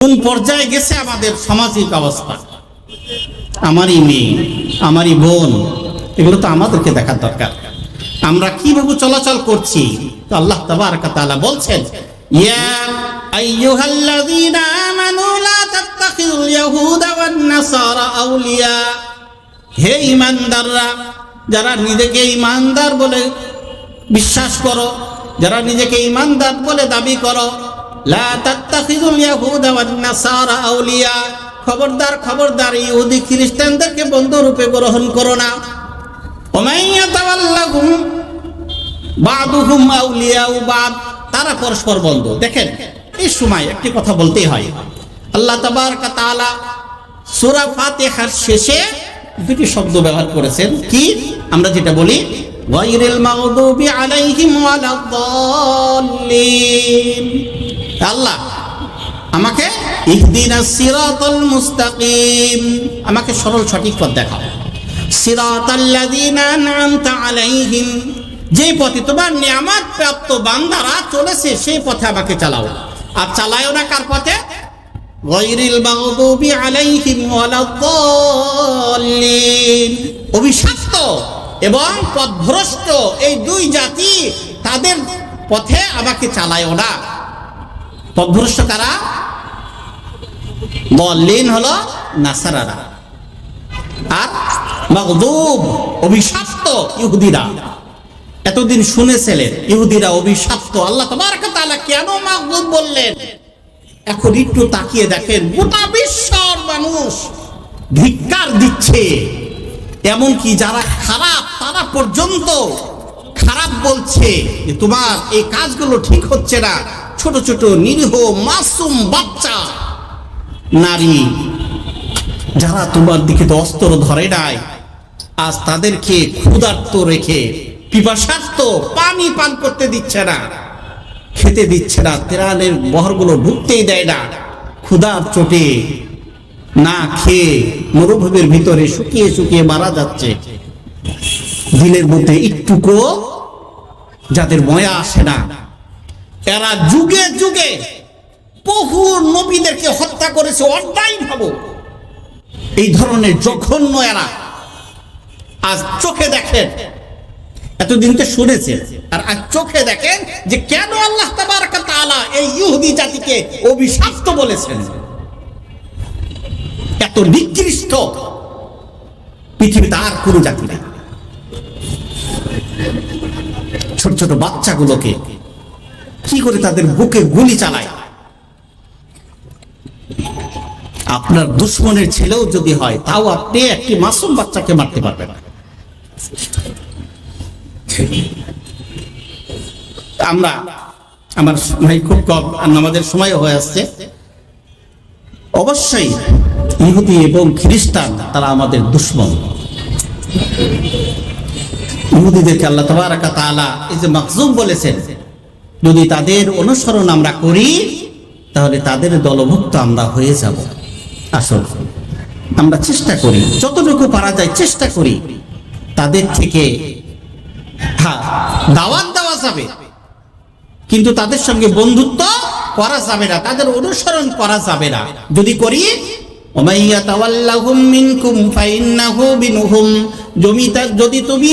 কোন পর্যায়ে গেছে আমাদের সামাজিক অবস্থা? আমারই মেয়ে, আমারই বোন, এগুলো তো আমাদেরকে দেখার দরকার। আমরা কীভাবে চলাচল করছি? তো আল্লাহ তাবারক তাআলা বলছেন আউলিয়া। হে ইমানদাররা যারা নিজেকে ইমানদার বলে বিশ্বাস করো, যারা নিজেকে ইমানদার বলে দাবি করো লা তাত্তাখিযুল ইয়াহুদা ওয়ান নাসারা আউলিয়া। খবরদার খবরদার, ইহুদি, খ্রিস্টানদেরকে বন্ধু রূপে গ্রহণ করো না। তারা পরস্পর বন্ধু। দেখেন, এই সময় একটি কথা বলতেই হয়। আল্লাহ তাবারক তাআলা সূরা ফাতিহার শেষে দুটি শব্দ ব্যবহার করেছেন। কি? আমরা যেটা বলি গায়রিল মাগদুবি আলাইহিম ওয়ালাদ-দাল্লিন আল্লাহ, আমাকে ইহদিনাস সিরাতাল মুস্তাকিম। আমাকে সরল সঠিক পথ দেখাও। সিরাতাল্লাযীনা আন'আমতা আলাইহিম। যে পথে তোমার নিয়ামত প্রাপ্ত বান্দারা চলেছে, সেই পথে আমাকে চালাও। আর চালায়ও না কার পথে? গৈরিল মাগদুবি আলাইহিম ওয়ালাদ-দাল্লিন অভিশপ্ত এবং পথভ্রষ্ট এই দুই জাতি তাদের পথে আমাকে চালায়ও না। পথভ্রষ্ট কারা? দল্লিন হলো নাসারারা। আর মাগদুব অভিশপ্ত ইহুদিরা। এতদিন শুনেছিলেন ইহুদিরা অভিশপ্ত। আল্লাহ তাবারক তাআলা কেন মাগদুব বললেন? এখন একটু তাকিয়ে দেখেন, গোটা বিশ্বর মানুষ ধিক্কার দিচ্ছে। এমনকি যারা খারাপ তারা পর্যন্ত খারাপ বলছে যে তোমার এই কাজগুলো ঠিক হচ্ছে না। ছোট ছোট, নিরীহ, মাসুম বাচ্চা, নারী, যারা তোমার দিকে তো অস্ত্র ধরে নাই, আজ তাদেরকে ক্ষুধার্ত রেখে পিপাসার্ত পানি পান করতে দিচ্ছে না, খেতে দিচ্ছে না, তেরানের বহরগুলো ঢুকতেই দেয় না। ক্ষুধার চোটে না খেয়ে মরুভূমির ভিতরে শুকিয়ে শুকিয়ে মারা যাচ্ছে। দিনের মধ্যে একটুকু যাদের ময়া আসে না, এরা যুগে যুগে বহু নবীদেরকে হত্যা করেছে, অন্যায় ভাবো। এই ধরনের জঘন্য এরা আজ চোখে দেখেন, এতদিন তো শুনেছেন, আর আজ চোখে দেখেন যে কেন আল্লাহ তাআলা এই ইহুদি জাতিকে অভিশপ্ত বলেছেন। এত নিকৃষ্ট পৃথিবীতে আর কোন জাতি নেই। ছোট বাচ্চাগুলোকে কি করে তাদের বুকে গুলি চালায়? আপনার দুশ্মনের ছেলেও যদি হয়, তাও আপনি একটি মাসুম বাচ্চাকে মারতে পারবেন। না আমরা, আমার সময় খুব কম আমাদের সময় হয়ে আসছে। অবশ্যই ইহুদি এবং খ্রিস্টান, তারা আমাদের দুশ্মন। ইহুদিদেরকে আল্লাহ তাবারাক তাআলা এই যে মাকজুম বলেছেন, যদি তাদের অনুসরণ আমরা করি, তাহলে তাদের দলভুক্ত আমরা হয়ে যাব। আসল আমরা চেষ্টা করি, যতটুকু পারা যায় চেষ্টা করি, তাদের থেকে হ্যাঁ দাওয়াত দেওয়া যাবে। কিন্তু তাদের সঙ্গে বন্ধুত্ব করা যাবে না, তাদের অনুসরণ করা যাবে না। যদি করি যদি তুমি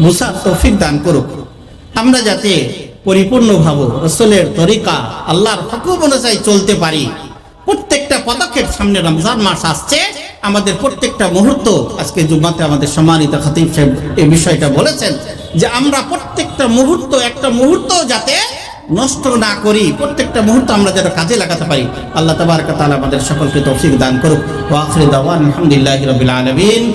বুঝার তৌফিক দান করুক। আমরা যাতে পরিপূর্ণভাবে রসুলের তরিকা, আল্লাহর হুকুম অনুযায়ী চলতে পারি। প্রত্যেকটা পদক্ষেপ সামনে রমজান মাস আসছে। আমাদের প্রত্যেকটা মুহূর্ত, আজকে জুম্মাতে আমাদের সম্মানিত খতিব সাহেব এই বিষয়টা বলেছেন যে আমরা প্রত্যেকটা মুহূর্ত, একটা মুহূর্ত যাতে নষ্ট না করি, প্রত্যেকটা মুহূর্ত আমরা যেন কাজে লাগাতে পারি। আল্লাহ তাবারক তাআলা আমাদের সকলকে তৌফিক দান করুক। আলহামদুলিল্লাহি রাব্বিল আলামিন।